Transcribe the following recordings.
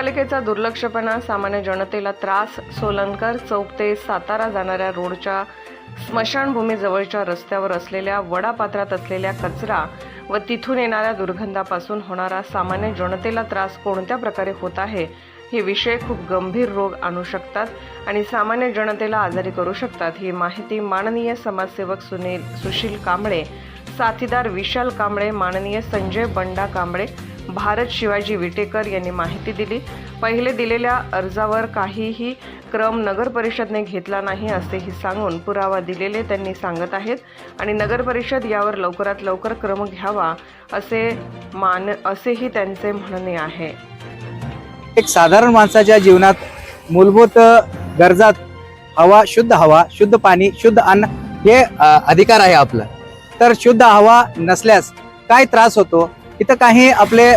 नगरपालिकेचा दुर्लक्षपणा सामान्य जनतेला त्रास सोलनकर चौक ते सातारा जाणाऱ्या रोडच्या स्मशानभूमीजवळच्या रस्त्यावर असलेल्या वडापात्रात असलेल्या कचरा व तिथून येणाऱ्या दुर्गंधापासून होणारा सामान्य जनतेला त्रास कोणत्या प्रकारे होत आहे? हे विषय खूप गंभीर रोग आणू शकतात आणि सामान्य जनतेला आजारी करू शकतात. ही माहिती माननीय समाजसेवक सुनील सुशील कांबळे साथीदार विशाल कांबळे माननीय संजय बंडा कांबळे भारत शिवाजी विटेकर यांनी माहिती दिली. पहिले दिलेल्या अर्जावर काहीही क्रम नगर परिषदने घेतला नाही असेही सांगून पुरावा दिलेले त्यांनी सांगत आहेत आणि नगर परिषद यावर लवकरात लवकर क्रम घ्यावा असे मान असेही त्यांचे म्हणणे आहे. एक साधारण माणसाच्या जीवनात मूलभूत गरजा हवा शुद्ध हवा शुद्ध पाणी शुद्ध अन्न हे अधिकार आहे आपलं. तर शुद्ध हवा नसल्यास काय त्रास होतो? इथं काही आपले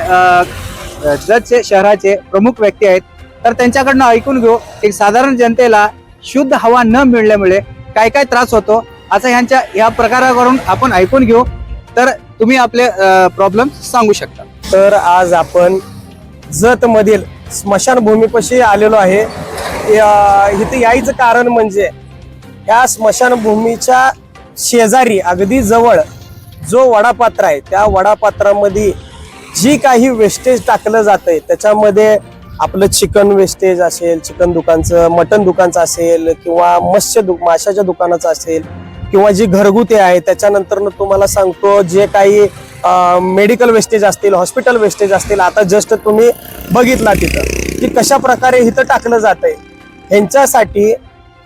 जतचे शहराचे प्रमुख व्यक्ती आहेत. तर त्यांच्याकडनं ऐकून घेऊ. एक साधारण जनतेला शुद्ध हवा न मिळाल्यामुळे काय काय त्रास होतो असं ह्यांच्या या प्रकारावरून आपण ऐकून घेऊ. तर तुम्ही आपले प्रॉब्लेम सांगू शकता. तर आज आपण जतमधील स्मशानभूमीपाशी आलेलो आहे. या- इथे यायचं कारण म्हणजे या स्मशानभूमीच्या शेजारी अगदी जवळ जो वडापात्र आहे त्या वडापात्रामध्ये जी काही वेस्टेज टाकलं जातंय त्याच्यामध्ये आपलं चिकन वेस्टेज असेल चिकन दुकानचं मटन दुकानचं असेल किंवा मत्स्य दु माशाच्या दुकानाचं असेल किंवा जी घरगुती आहे त्याच्यानंतर तुम्हाला सांगतो जे काही मेडिकल वेस्टेज असतील हॉस्पिटल वेस्टेज असतील आता जस्ट तुम्ही बघितला तिथं की कशा प्रकारे इथं टाकलं जात आहे ह्यांच्यासाठी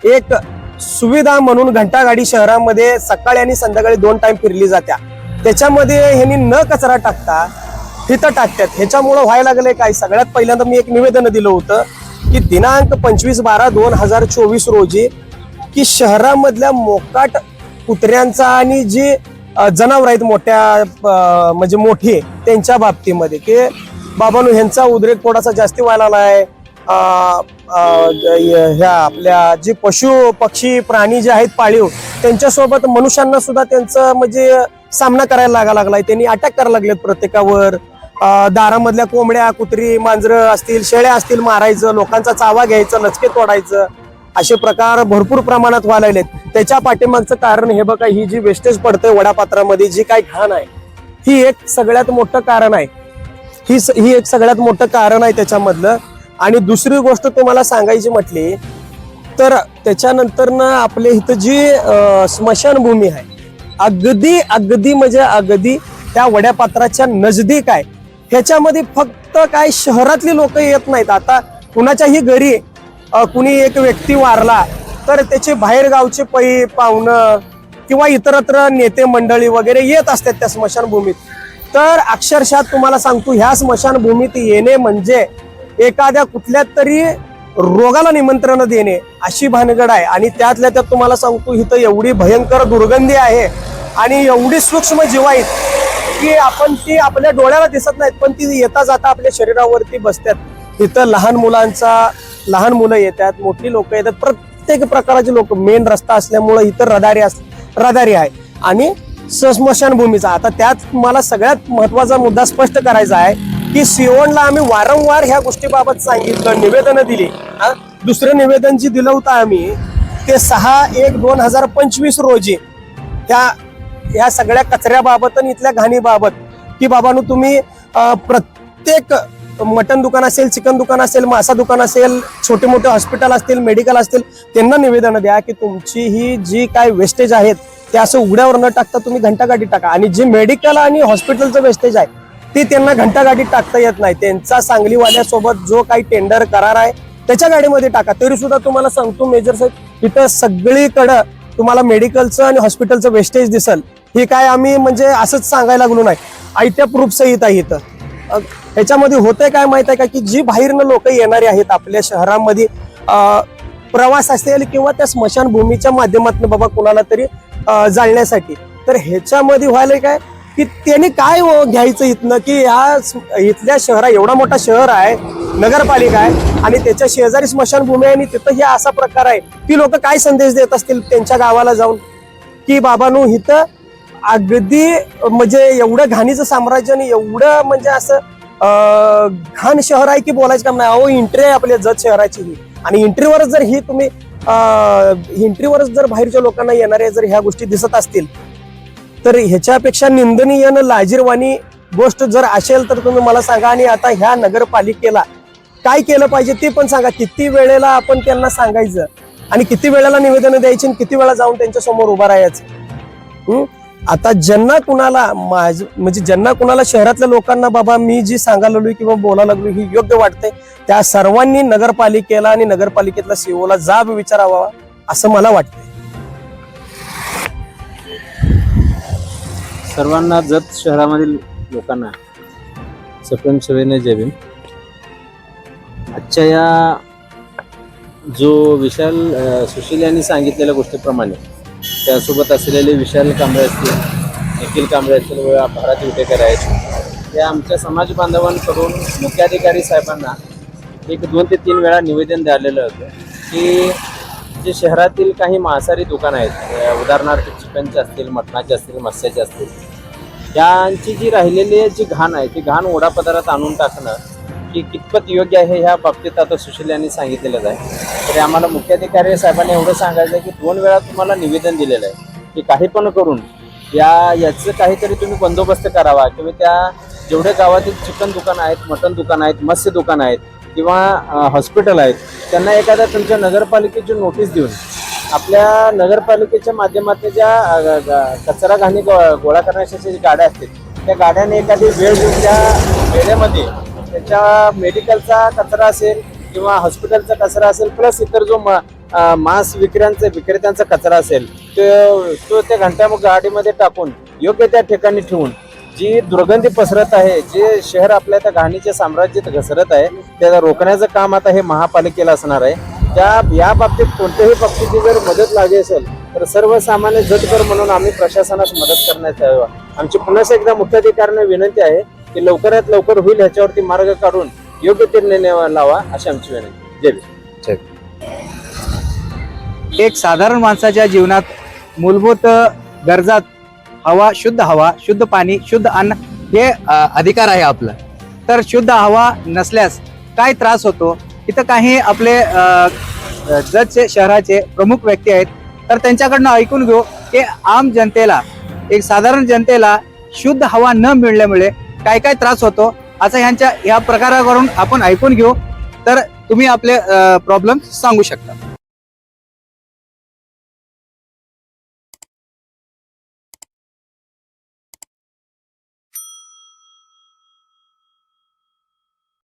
एक सुविधा म्हणून घंटागाडी शहरामध्ये सकाळी आणि संध्याकाळी दोन टाइम फिरली जात्या. त्याच्यामध्ये ह्यांनी न कचरा टाकता तिथं टाकतात. ह्याच्यामुळं व्हायला लागलंय काय? सगळ्यात पहिल्यांदा मी एक निवेदन दिलं होतं की दिनांक पंचवीस बारा दोन हजार चोवीस रोजी की शहरामधल्या मोकाट कुत्र्यांचा आणि जी जनावर आहेत मोठ्या म्हणजे मोठी त्यांच्या बाबतीमध्ये की बाबांनो ह्यांचा उद्रेक थोडासा जास्ती व्हायला आलाय ह्या आपल्या जे पशु पक्षी प्राणी जे आहेत पाळीव त्यांच्यासोबत मनुष्यांना सुद्धा त्यांचं म्हणजे सामना करायला लागा लागलाय. त्यांनी अटॅक करायला लागलेत प्रत्येकावर. दारामधल्या कोंबड्या कुत्री मांजरं असतील शेळ्या असतील मारायचं लोकांचा चावा घ्यायचं लचके तोडायचं असे प्रकार भरपूर प्रमाणात व्हायला लागलेत. त्याच्या पाठीमागचं कारण हे बघा ही जी वेस्टेज पडते वडापात्रामध्ये जी काय घाण आहे ही एक सगळ्यात मोठं कारण आहे. ही स- ही एक सगळ्यात मोठं कारण आहे त्याच्यामधलं. आणि दुसरी गोष्ट तुम्हाला सांगायची म्हटली तर त्याच्यानंतर ना आपल्या इथं जी स्मशानभूमी आहे अगदी अगदी म्हणजे अगदी त्या वड्यापात्राच्या नजदीक आहे ह्याच्यामध्ये फक्त काय शहरातली लोक येत नाहीत. आता कुणाच्याही घरी कुणी एक व्यक्ती वारला तर त्याचे बाहेरगावचे पै पाहुणं किंवा इतरत्र नेते मंडळी वगैरे येत असतात त्या स्मशानभूमीत. तर अक्षरशः तुम्हाला सांगतो ह्या स्मशानभूमीत येणे म्हणजे एखाद्या कुठल्या तरी रोगाला निमंत्रण देणे अशी भानगड आहे. आणि त्यातल्या त्यात तुम्हाला सांगतो इथं एवढी भयंकर दुर्गंधी आहे. आणि एवढी सूक्ष्म जीव आहेत की आपण ती आपल्या डोळ्याला दिसत नाहीत पण ती येता जाता आपल्या शरीरावरती बसतात. इथं लहान मुलांचा लहान मुलं येतात मोठी लोक येतात. प्रत्येक प्रकाराचे लोक मेन रस्ता असल्यामुळं इथं रदारी अस रदारी आहे. आणि स्मशानभूमीचा आता त्यात मला सगळ्यात महत्त्वाचा मुद्दा स्पष्ट करायचा आहे की सिओनला आम्ही वारंवार ह्या गोष्टीबाबत सांगितलं निवेदनं दिली. दुसरं निवेदन जी दिलं होतं आम्ही ते सहा एक दोन हजार पंचवीस रोजी त्या ह्या सगळ्या कचऱ्याबाबत आणि इथल्या घाणीबाबत की बाबांनो तुम्ही प्रत्येक मटन दुकान असेल चिकन दुकान असेल मासा दुकान असेल छोटे मोठे हॉस्पिटल असतील मेडिकल असतील त्यांना निवेदन द्या की तुमची ही जी काय वेस्टेज आहेत ते असं उघड्यावर न टाकता तुम्ही घंटागाडीत टाका. आणि जी मेडिकल आणि हॉस्पिटलचं वेस्टेज आहे ते त्यांना घंटागाडीत टाकता येत नाही. त्यांचा सांगलीवाल्यासोबत जो काही टेंडर करार आहे त्याच्या गाडीमध्ये टाका. तरी सुद्धा तुम्हाला सांगतो मेजर साहेब इथं सगळीकडं तुम्हाला मेडिकलचं आणि हॉस्पिटलचं वेस्टेज दिसल हे काय आम्ही म्हणजे असंच सांगायला लागलो नाही. आयत्या प्रूफ सहित आहे इथं. ह्याच्यामध्ये होतंय काय माहीत आहे का की जी बाहेरनं लोक येणारे आहेत आपल्या शहरामध्ये प्रवास असेल किंवा त्या स्मशानभूमीच्या माध्यमातून बाबा कुणाला तरी जाळण्यासाठी तर ह्याच्यामध्ये व्हायला काय की त्यांनी काय घ्यायचं इथनं की ह्या इथल्या शहरा एवढा मोठा शहर आहे नगरपालिका आहे आणि त्याच्या शेजारी स्मशानभूमी आहे आणि तिथं हे असा प्रकार आहे. ती लोक काय संदेश देत असतील त्यांच्या गावाला जाऊन? की बाबांनो इथं अगदी म्हणजे एवढं घाणीचं साम्राज्य आणि एवढं म्हणजे असं घाण शहर आहे की बोलायचं काम नाही. अहो एंट्री आहे आपल्या जत शहराची ही. आणि इंट्रीवरच जर ही तुम्ही एंट्रीवरच जर बाहेरच्या लोकांना येणाऱ्या जर ह्या गोष्टी दिसत असतील तर ह्याच्यापेक्षा निंदनीय न लाजीरवाणी गोष्ट जर असेल तर तुम्ही मला सांगा. आणि आता ह्या नगरपालिकेला काय केलं पाहिजे ते पण सांगा. किती वेळेला आपण त्यांना सांगायचं? आणि किती वेळेला निवेदन द्यायची आणि किती वेळा जाऊन त्यांच्यासमोर उभा राहायचं? आता ज्यांना कुणाला माझ म्हणजे ज्यांना कुणाला शहरातल्या लोकांना बाबा मी जी सांगायला लागलो किंवा बोलायला लागलो ही योग्य वाटते त्या सर्वांनी नगरपालिकेला आणि नगरपालिकेतल्या सीओला जाब विचारावा असं मला वाटतंय. सर्वांना जत शहरामधील लोकांना सप्रेम सवेने जय भीम आजच्या या जो विशाल अ, सुशील यांनी सांगितलेल्या गोष्टीप्रमाणे त्यासोबत असलेले विशाल कांबळे असतील निखिल कांबळे असतील व भारत विटेकर आहेत ते आमच्या समाज बांधवांकडून मुख्याधिकारी साहेबांना एक दोन ते तीन वेळा निवेदन द्यालेलं होतं की जे शहरातील काही मांसाहारी दुकानं आहेत अ, उदाहरणार्थ चिकनचे असतील मटणाचे असतील मत्स्याचे असतील त्यांची जी राहिलेली जी घाण आहे ती घाण ओढापदारात आणून टाकणं की कितपत योग्य आहे ह्या बाबतीत आता सुशील यांनी सांगितलेलंच आहे. तरी आम्हाला मुख्याधिकारी साहेबांनी एवढं सांगायचं आहे की दोन वेळा तुम्हाला निवेदन दिलेलं आहे की काही पण करून या याचं काहीतरी तुम्ही बंदोबस्त करावा किंवा त्या जेवढे गावातील चिकन दुकान आहेत मटन दुकान आहेत मत्स्य दुकान आहेत किंवा हॉस्पिटल आहेत त्यांना एखाद्या तुमच्या नगरपालिकेची नोटीस देऊन आपल्या नगरपालिकेच्या माध्यमातून ज्या ग- कचरा घाणी गो- गोळा करण्याच्या ज्या गाड्या असतील त्या गाड्याने एखादी वेळ देऊन त्या वेळेमध्ये त्याच्या मेडिकलचा कचरा असेल किंवा हॉस्पिटलचा कचरा असेल प्लस इतर जो मांस विक्र्यांचा विक्रेत्यांचा कचरा असेल तो तो त्या घंट्या गाडीमध्ये टाकून योग्य त्या ठिकाणी ठेवून जी दुर्गंधी पसरत आहे जे शहर आपल्या त्या घाणीच्या साम्राज्यात घसरत आहे त्याला रोखण्याचं काम आता हे महापालिकेला असणार आहे. त्या या बाबतीत कोणत्याही बाबतीची जर मदत लागली असेल तर सर्वसामान्य जतकर म्हणून आम्ही प्रशासनास मदत करण्यात यावं. आमची पुन्हा एकदा मुख्याधिकाऱ्यांना विनंती आहे की लवकरात लवकर होईल ह्याच्यावरती मार्ग काढून योग्य ते निर्णय लावा अशी आमची विनंती. जय. एक साधारण माणसाच्या जीवनात मूलभूत गरजा हवा शुद्ध हवा शुद्ध पाणी शुद्ध अन्न हे अधिकार आहे आपलं. तर शुद्ध हवा नसल्यास काय त्रास होतो? इथं काही आपले जतचे शहराचे प्रमुख व्यक्ती आहेत. तर त्यांच्याकडनं ऐकून घेऊ की आम जनतेला एक साधारण जनतेला शुद्ध हवा न मिळाल्यामुळे काय काय त्रास होतो असं ह्यांच्या या प्रकारावरून आपण ऐकून घेऊ. तर तुम्ही आपले प्रॉब्लेम सांगू शकता.